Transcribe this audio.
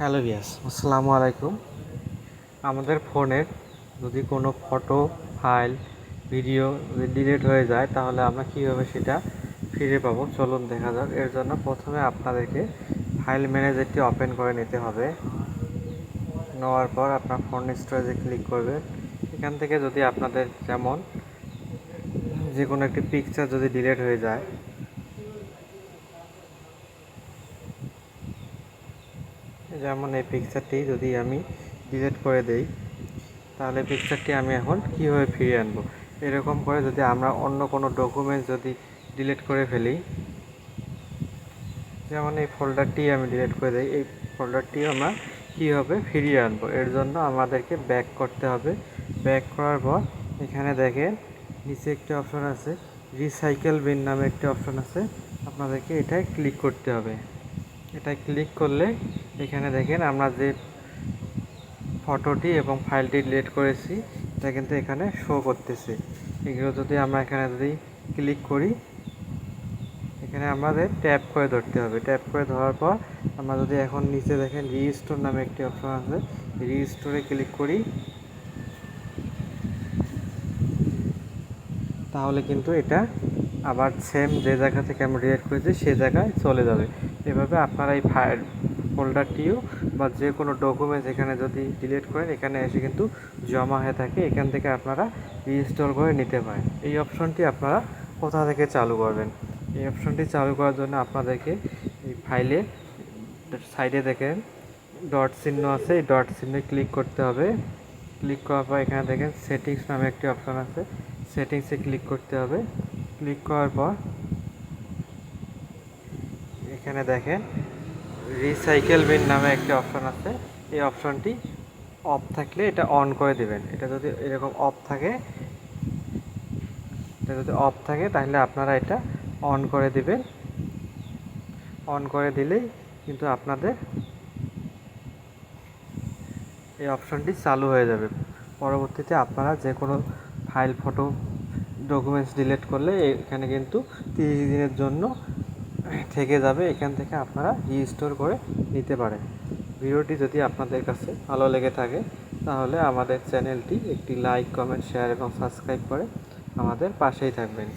Hello ভিয়াস আসসালামু আলাইকুম। আমাদের ফোনের যদি কোনো ফটো, ফাইল, ভিডিও ডিলিট হয়ে যায়, তাহলে আমরা কীভাবে সেটা ফিরে পাবো? চলুন দেখা যাক। এর জন্য প্রথমে আপনাদেরকে ফাইল ম্যানেজারটি ওপেন করে নিতে হবে। নেওয়ার পর আপনার ফোন স্টোরেজে ক্লিক করবেন এখান থেকে যদি আপনাদের যেমন যে কোনো একটি পিকচার যদি ডিলিট হয়ে যায় যেমন এই পিকচারটি যদি আমি ডিলিট করে দেই, তাহলে পিকচারটি আমি এখন কীভাবে ফিরিয়ে আনব? এরকম করে যদি আমরা অন্য কোনো ডকুমেন্টস যদি ডিলিট করে ফেলি, যেমন এই ফোল্ডারটি আমি ডিলিট করে দিই, এই ফোল্ডারটি আমরা কীভাবে ফিরিয়ে আনব? এর জন্য আমাদেরকে ব্যাক করতে হবে। ব্যাক করার পর এখানে দেখেন, নিচে একটি অপশন আছে রিসাইকেল বিন নামে একটি অপশন আছে। আপনাদেরকে এটাই ক্লিক করতে হবে। এটায় ক্লিক করলে এখানে দেখেন আমরা যে ফটোটি এবং ফাইলটি ডিলিট করেছি, এটা কিন্তু এখানে শো করতেছে। এগুলো যদি আমরা এখানে যদি ক্লিক করি, এখানে আমাদের ট্যাপ করে ধরতে হবে। ট্যাপ করে ধরার পর আমরা যদি এখন নিচে দেখেন রিস্টোর নামে একটি অপশন আছে রিস্টোরে ক্লিক করি, তাহলে কিন্তু এটা আবার সেম যে জায়গা থেকে আমরা ডিলিট করেছি, সে জায়গায় চলে যাবে। এভাবে আপনারা এই ফাইল ফোল্ডারটিও বা যে কোনো ডকুমেন্টস এখানে যদি ডিলিট করেন, এখানে এসে কিন্তু জমা হয়ে থাকে। এখান থেকে আপনারা রিস্টোর করে নিতে পারেন। এই অপশনটি আপনারা কোথা থেকে চালু করবেন? এই অপশনটি চালু করার জন্য আপনাদেরকে এই ফাইলে সাইডে দেখেন ডট চিহ্ন আছে। এই ডট চিহ্নে ক্লিক করতে হবে। ক্লিক করার পর এখানে দেখেন সেটিংস নামে একটি অপশন আছে। সেটিংসে ক্লিক করতে হবে। ক্লিক করার পর এখানে দেখেন রিসাইকেল বিন নামে একটি অপশন আছে। এই অপশনটি অফ থাকলে এটা অন করে দেবেন। এটা যদি এরকম অফ থাকে, এটা যদি অফ থাকে তাহলে আপনারা এটা অন করে দিবেন। অন করে দিলেই কিন্তু আপনাদের এই অপশনটি চালু হয়ে যাবে। পরবর্তীতে আপনারা যে কোনো ফাইল, ফটো ডকুমেন্টস ডিলেট করলে এখানে কিন্তু তিরিশ দিনের জন্য থেকে যাবে। এখান থেকে আপনারা রিস্টোর করে নিতে পারেন। ভিডিওটি যদি আপনাদের কাছে ভালো লেগে থাকে, তাহলে আমাদের চ্যানেলটি একটি লাইক কমেন্ট শেয়ার এবং সাবস্ক্রাইব করে আমাদের পাশেই থাকবেন।